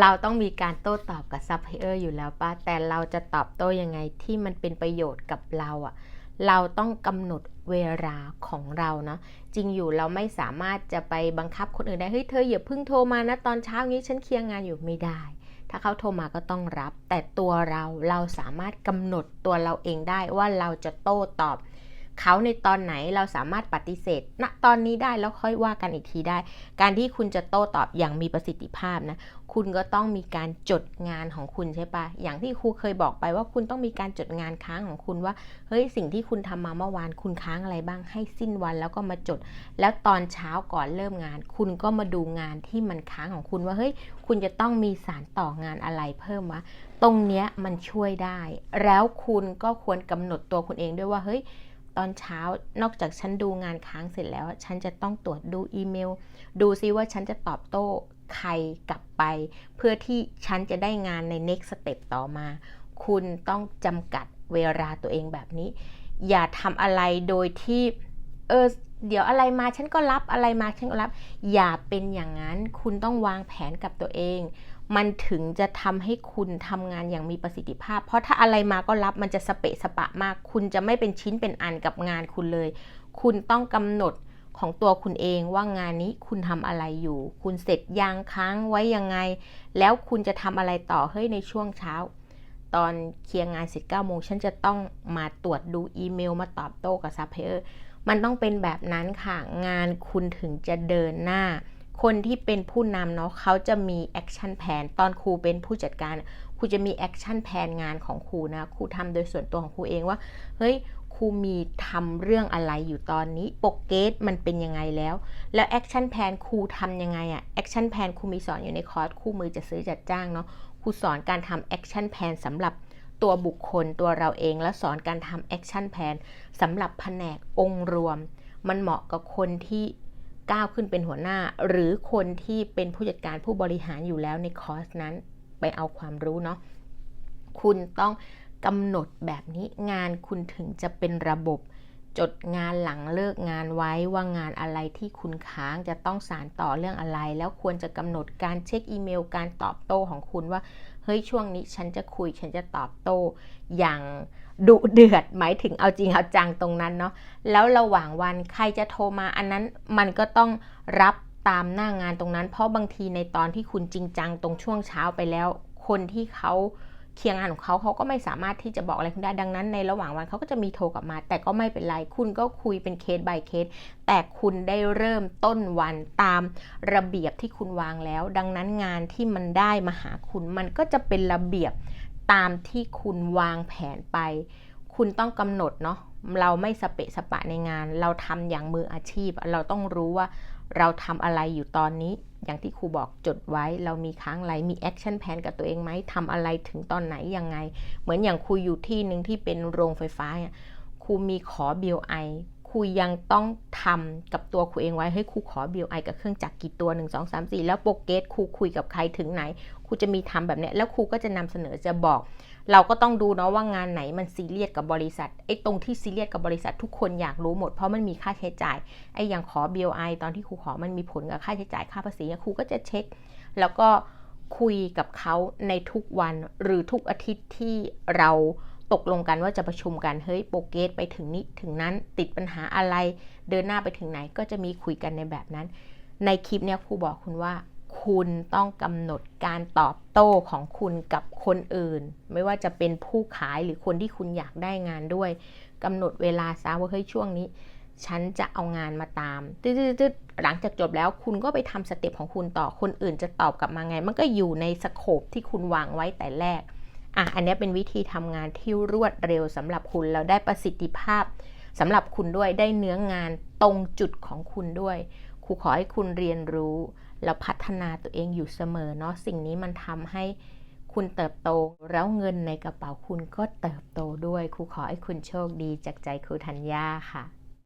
เราต้องมีการโต้ตอบกับซัพพลายเออร์อยู่แล้วป้าแต่เราจะตอบโต้ยังไงที่มันเป็นประโยชน์กับเราอะเราต้องกำหนดเวลาของเราเนาะจริงอยู่เราไม่สามารถจะไปบังคับคนอื่นได้เฮ้ยเธออย่าเพิ่งโทรมานะตอนเช้านี้ฉันเคลียร์งานอยู่ไม่ได้ ถ้าเขาโทรมาก็ต้องรับ แต่ตัวเราเราสามารถกำหนดตัวเราเองได้ว่าเราจะโต้ตอบ เขาในตอนไหนเราสามารถปฏิเสธณตอนนี้ได้แล้วค่อยว่ากันอีกทีได้ การที่คุณจะโต้ตอบอย่างมีประสิทธิภาพนะคุณก็ต้องมีการจดงานของคุณใช่ปะอย่างที่ครูเคยบอกไปว่าคุณต้องมีการจดงานค้างของคุณว่า เฮ้ยสิ่งที่คุณทำมาเมื่อวานคุณค้างอะไรบ้างให้สิ้นวันแล้วก็มาจด แล้วตอนเช้าก่อนเริ่มงาน คุณก็มาดูงานที่มันค้างของคุณว่าเฮ้ยคุณจะต้องมีสารต่องานอะไรเพิ่มวะตรงเนี้ยมันช่วยได้ แล้วคุณก็ควรกำหนดตัวคุณเองด้วยว่าเฮ้ย ตอนเช้านอกจากฉันดูงานค้างเสร็จแล้ว ฉันจะต้องตรวจดูอีเมล ดูซิว่าฉันจะตอบโต้ใครกลับไป เพื่อที่ฉันจะได้งานใน next step ต่อมา คุณต้องจำกัดเวลาตัวเองแบบนี้ อย่าทำอะไรโดยที่เออเดี๋ยวอะไรมาฉันก็รับอะไรมาฉันก็รับ อย่าเป็นอย่างนั้น คุณต้องวางแผนกับตัวเอง มันถึงจะทำให้คุณทำงานอย่างมีประสิทธิภาพ เพราะถ้าอะไรมาก็รับมันจะสเปะสปะมาก คุณจะไม่เป็นชิ้นเป็นอันกับงานคุณเลย คุณต้องกำหนดของตัวคุณเองว่างานนี้คุณทำอะไรอยู่ คุณเสร็จยางค้างไว้ยังไง แล้วคุณจะทำอะไรต่อเฮ้ยในช่วงเช้า ตอนเคลียร์งานเสร็จ9โมงฉันจะต้องมาตรวจดูอีเมลมาตอบโต้กับซัพพลายเออร์มันต้องเป็นแบบนั้นค่ะ งานคุณถึงจะเดินหน้า คนที่เป็นผู้นำเนาะเขาจะมีแอคชั่นแผนตอนครูเป็นผู้จัดการครูจะมีแอคชั่นแผนงานของครูนะครูทำโดยส่วนตัวของครูเองว่าเฮ้ยครูมีทำเรื่องอะไรอยู่ตอนนี้โปรเกสมันเป็นยังไงแล้ว แล้วแอคชั่นแผนครูทำยังไงอะแอคชั่นแผนครูมีสอนอยู่ในคอร์สคู่มือจะซื้อจัดจ้างเนาะครูสอนการทำแอคชั่นแผนสำหรับตัวบุคคลตัวเราเอง และสอนการทำแอคชั่นแผนสำหรับแผนกองค์รวม มันเหมาะกับคนที่ ก้าวขึ้นเป็นหัวหน้า หรือคนที่เป็นผู้จัดการผู้บริหารอยู่แล้วในคอร์สนั้นไปเอาความรู้เนาะคุณต้องกำหนดแบบนี้งานคุณถึงจะเป็นระบบ จดงานหลังเลิกงานไว้ว่างานอะไรที่คุณค้างจะต้องสารต่อเรื่องอะไร แล้วควรจะกำหนดการเช็คอีเมลการตอบโต้ของคุณว่า เฮ้ยช่วงนี้ฉันจะคุยฉันจะตอบโต้ อย่างดุเดือดหมายถึงเอาจริงเอาจังตรงนั้นเนาะแล้วระหว่างวันใครจะโทรมาอันนั้นมันก็ต้องรับตามหน้างานตรงนั้น เพราะบางทีในตอนที่คุณจริงจังตรงช่วงเช้าไปแล้ว คนที่เขา เคลียร์งานของเขาเขาก็ไม่สามารถที่จะบอกอะไรคุณได้ดังนั้นในระหว่างวันเขาก็จะมีโทรกลับมา แต่ก็ไม่เป็นไรคุณก็คุยเป็นเคส by เคส แต่คุณได้เริ่มต้นวันตามระเบียบที่คุณวางแล้ว ดังนั้นงานที่มันได้มาหาคุณมันก็จะเป็นระเบียบตามที่คุณวางแผนไป คุณต้องกำหนดเนาะเราไม่สเปะสปะในงาน เราทำอย่างมืออาชีพ เราต้องรู้ว่า เราทำอะไรอยู่ตอนนี้ อย่างที่ครูบอกจดไว้ เรามีค้างอะไรมีแอคชั่นแผนกับตัวเองไหมทำอะไรถึงตอนไหนยังไง เหมือนอย่างครูอยู่ที่หนึ่งที่เป็นโรงไฟฟ้าเนี่ยครูมีขอ BOI ครูยังต้องทำกับตัวครูเองไว้ให้ครูขอ BOI กับเครื่องจักรกี่ตัว 1 2 3 4 แล้วโปรเกสครูคุยกับใครถึงไหนครูจะมีทำแบบนี้แล้วครูก็จะนำเสนอจะบอก เราก็ต้องดูเนาะว่างานไหนมันซีเรียสกับบริษัทไอ้ตรงที่ซีเรียสกับบริษัททุกคนอยากรู้หมดเพราะมันมีค่าใช้จ่ายไอ้อย่างขอ BOI ตอนที่ครูขอมันมีผลกับค่าใช้จ่ายค่าภาษีครูก็จะเช็ค แล้วก็คุยกับเขาในทุกวันหรือทุกอาทิตย์ที่เราตกลงกันว่าจะประชุมกันเฮ้ยโปรเกสไปถึงนี้ถึงนั้นติดปัญหาอะไร เดินหน้าไปถึงไหนก็จะมีคุยกันในแบบนั้น ในคลิปเนี้ยครูบอกคุณว่า คุณต้องกำหนดการตอบโต้ของคุณกับคนอื่น ไม่ว่าจะเป็นผู้ขายหรือคนที่คุณอยากได้งานด้วยกำหนดเวลาซะว่าเฮ้ยช่วงนี้ ฉันจะเอางานมาตามตืดๆหลังจากจบแล้วคุณก็ไปทำสเต็ปของคุณต่อคนอื่นจะตอบกลับมาไง มันก็อยู่ในสโคปที่คุณวางไว้แต่แรกอะอันนี้เป็นวิธีทำงานที่รวดเร็วสำหรับคุณแล้วได้ประสิทธิภาพสำหรับคุณด้วยได้เนื้องานตรงจุดของคุณด้วยครูขอให้คุณเรียนรู้ แล้วพัฒนาตัวเองอยู่เสมอเนาะสิ่งนี้มันทำให้คุณเติบโตแล้วเงินในกระเป๋าคุณก็เติบโตด้วยครูขอให้คุณโชคดีจากใจครูธัญญาค่ะ